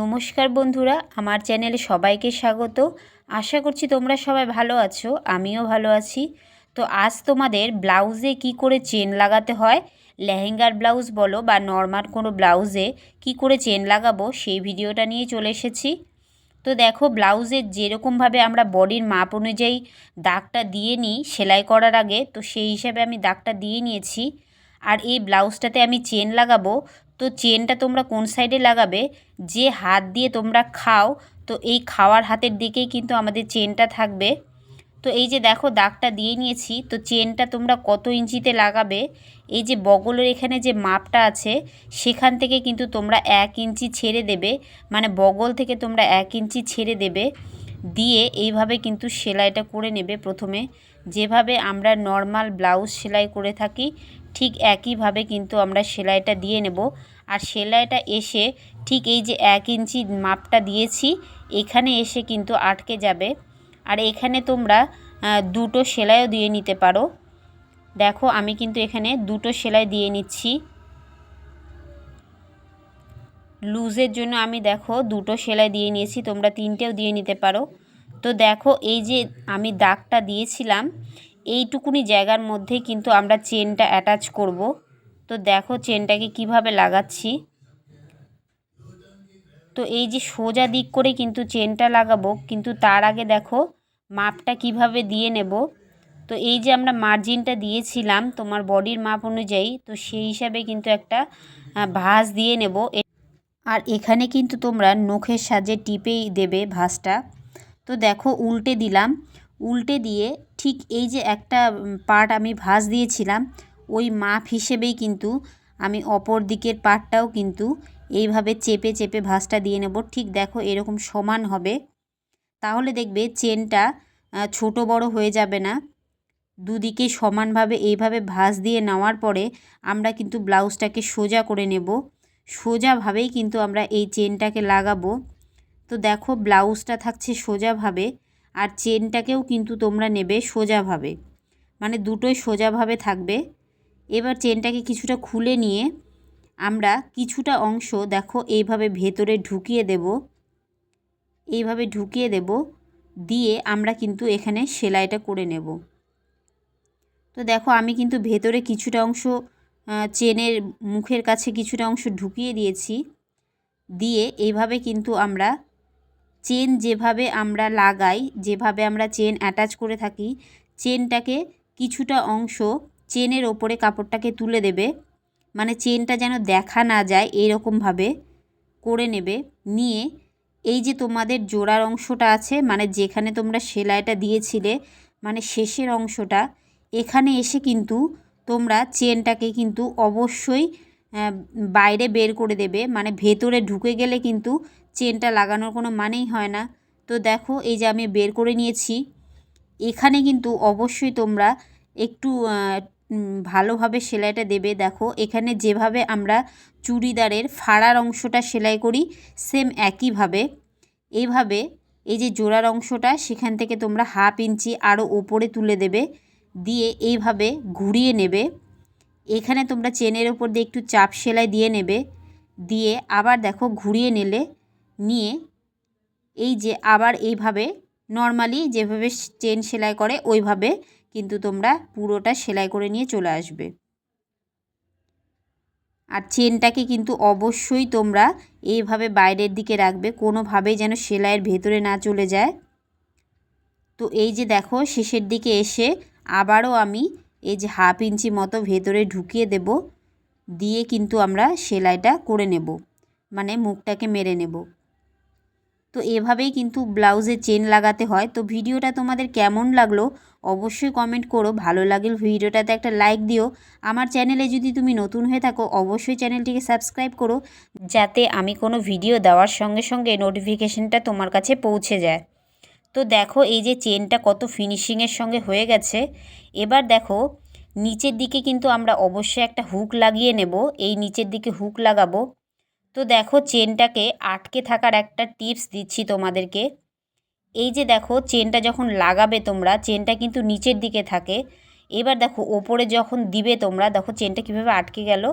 নমস্কার বন্ধুরা, আমার চ্যানেলে সবাইকে স্বাগত। আশা করছি তোমরা সবাই ভালো আছো, আমিও ভালো আছি। তো আজ তোমাদের ব্লাউজে কি করে চেন লাগাতে হয়, লেহেঙ্গার ব্লাউজ বলো বা নর্মাল কোনো ব্লাউজে কি করে চেন লাগাবো, সেই ভিডিওটা নিয়ে চলে এসেছি। তো দেখো ব্লাউজের যেরকমভাবে আমরা বডির মাপ অনুযায়ী দাগটা দিয়ে নিই সেলাই করার আগে, তো সেই হিসাবে আমি দাগটা দিয়ে নিয়েছি। আর এই ব্লাউজটাতে আমি চেন লাগাবো তো চেনটা তোমরা কোন সাইডে লাগাবে? যে হাত দিয়ে তোমরা খাও, তো এই খাওয়ার হাতের দিকেই কিন্তু আমাদের চেনটা থাকবে। তো এই যে দেখো দাগটা দিয়ে নিয়েছি, তো চেনটা তোমরা কত ইঞ্চিতে লাগাবে? এই যে বগলের এখানে যে মাপটা আছে, সেখান থেকে কিন্তু তোমরা এক ইঞ্চি ছেড়ে দেবে। মানে বগল থেকে তোমরা এক ইঞ্চি ছেড়ে দেবে। দিয়ে এইভাবে কিন্তু সেলাইটা করে নেবে প্রথমে। যেভাবে আমরা নর্মাল ব্লাউজ সেলাই করে থাকি ঠিক একইভাবে কিন্তু আমরা সেলাইটা দিয়ে নেব। আর সেলাইটা এসে ঠিক এই যে এক ইঞ্চি মাপটা দিয়েছি, এখানে এসে কিন্তু আটকে যাবে। আর এখানে তোমরা দুটো সেলাইও দিয়ে নিতে পারো। দেখো, আমি কিন্তু এখানে দুটো সেলাই দিয়ে নিচ্ছি। লুজের জন্য আমি দেখো দুটো সেলাই দিয়ে নিয়েছি, তোমরা তিনটেও দিয়ে নিতে পারো। তো দেখো, এই যে আমি দাগটা দিয়েছিলাম এইটুকুনি জায়গার মধ্যে কিন্তু আমরা চেনটা অ্যাটাচ করব। তো দেখো চেনটাকে কীভাবে লাগাচ্ছি। তো এই যে সোজা দিক করে কিন্তু চেনটা লাগাবো, কিন্তু তার আগে দেখো মাপটা কীভাবে দিয়ে নেব। তো এই যে আমরা মার্জিনটা দিয়েছিলাম তোমার বডির মাপ অনুযায়ী, তো সেই হিসাবে কিন্তু একটা ভাঁজ দিয়ে নেব। আর এখানে কিন্তু তোমরা নখের সাজে টিপেই দেবে ভাঁজটা। তো দেখো উল্টে দিলাম। উল্টে দিয়ে ঠিক এই যে একটা পার্ট আমি ভাঁজ দিয়েছিলাম, ওই মাপ হিসেবেই কিন্তু আমি অপর দিকের পার্টটাও কিন্তু এইভাবে চেপে চেপে ভাঁজটা দিয়ে নেব। ঠিক দেখো এরকম সমান হবে। তাহলে দেখবে চেনটা ছোট বড় হয়ে যাবে না। দুদিকে সমানভাবে এইভাবে ভাঁজ দিয়ে নেওয়ার পরে আমরা কিন্তু ব্লাউজটাকে সোজা করে নেব। সোজাভাবেই কিন্তু আমরা এই চেনটাকে লাগাবো। তো দেখো ব্লাউজটা থাকছে সোজাভাবে। আর চেনটাকেও কিন্তু তোমরা নেবে সোজাভাবে। মানে দুটোই সোজাভাবে থাকবে। এবার চেনটাকে কিছুটা খুলে নিয়ে আমরা কিছুটা অংশ, দেখো, এইভাবে ভেতরে ঢুকিয়ে দেব। এইভাবে ঢুকিয়ে দেব, দিয়ে আমরা কিন্তু এখানে সেলাইটা করে নেব। তো দেখো, আমি কিন্তু ভেতরে কিছুটা অংশ চেনের মুখের কাছে কিছুটা অংশ ঢুকিয়ে দিয়েছি। দিয়ে এইভাবে কিন্তু আমরা চেন যেভাবে আমরা লাগাই, যেভাবে আমরা চেন অ্যাটাচ করে থাকি, চেনটাকে কিছুটা অংশ চেনের ওপরে কাপড়টাকে তুলে দেবে। মানে চেনটা যেন দেখা না যায় এইরকমভাবে করে নেবে। নিয়ে এই যে তোমাদের জোড়ার অংশটা আছে মানে যেখানে তোমরা সেলাইটা দিয়েছিলে মানে শেষের অংশটা, এখানে এসে কিন্তু তোমরা চেনটাকে কিন্তু অবশ্যই বাইরে বের করে দেবে। মানে ভেতরে ঢুকে গেলে কিন্তু চেনটা লাগানোর কোনো মানেই হয় না। তো দেখো, এই যে আমি বের করে নিয়েছি। এখানে কিন্তু অবশ্যই তোমরা একটু ভালোভাবে সেলাইটা দেবে। দেখো, এখানে যেভাবে আমরা চুড়িদারের ফাড়ার অংশটা সেলাই করি, সেম একইভাবে। এইভাবে এই যে জোড়ার অংশটা, সেখান থেকে তোমরা হাফ ইঞ্চি আরও ওপরে তুলে দেবে। দিয়ে এইভাবে ঘুরিয়ে নেবে। এখানে তোমরা চেনের ওপর দিয়ে একটু চাপ সেলাই দিয়ে নেবে। দিয়ে আবার দেখো, ঘুরিয়ে নিলে নিয়ে এই যে আবার এইভাবে নর্মালি যেভাবে চেন সেলাই করে ওইভাবে কিন্তু তোমরা পুরোটা সেলাই করে নিয়ে চলে আসবে। আর চেনটাকে কিন্তু অবশ্যই তোমরা এইভাবে বাইরের দিকে রাখবে, কোনোভাবেই যেন সেলাইয়ের ভেতরে না চলে যায়। তো এই যে দেখো, শেষের দিকে এসে আবারও আমি এই যে হাফ ইঞ্চি মতো ভেতরে ঢুকিয়ে দেব, দিয়ে কিন্তু আমরা সেলাইটা করে নেব মানে মুখটাকে মেরে নেব। তো এভাবেই কিন্তু ব্লাউজে চেন লাগাতে হয়। তো ভিডিওটা তোমাদের কেমন লাগল অবশ্যই কমেন্ট করো। ভালো লাগলে ভিডিওটাতে একটা লাইক দিও। আমার চ্যানেলে যদি তুমি নতুন হয়ে থাকো, অবশ্যই চ্যানেলটিকে সাবস্ক্রাইব করো যাতে আমি কোনো ভিডিও দেওয়ার সঙ্গে সঙ্গে নোটিফিকেশানটা তোমার কাছে পৌঁছে যায়। তো দেখো এই যে চেনটা কত ফিনিশিংয়ের সঙ্গে হয়ে গেছে। এবার দেখো নিচের দিকে কিন্তু আমরা অবশ্যই একটা হুক লাগিয়ে নেব। এই নিচের দিকে হুক লাগাবো। তো দেখো চেনটাকে আটকে থাকার একটা টিপস দিচ্ছি তোমাদেরকে। এই যে দেখো চেনটা যখন লাগাবে তোমরা, চেনটা কিন্তু নিচের দিকে থাকে। এবার দেখো ওপরে যখন দিবে তোমরা, দেখো চেনটা কীভাবে আটকে গেল।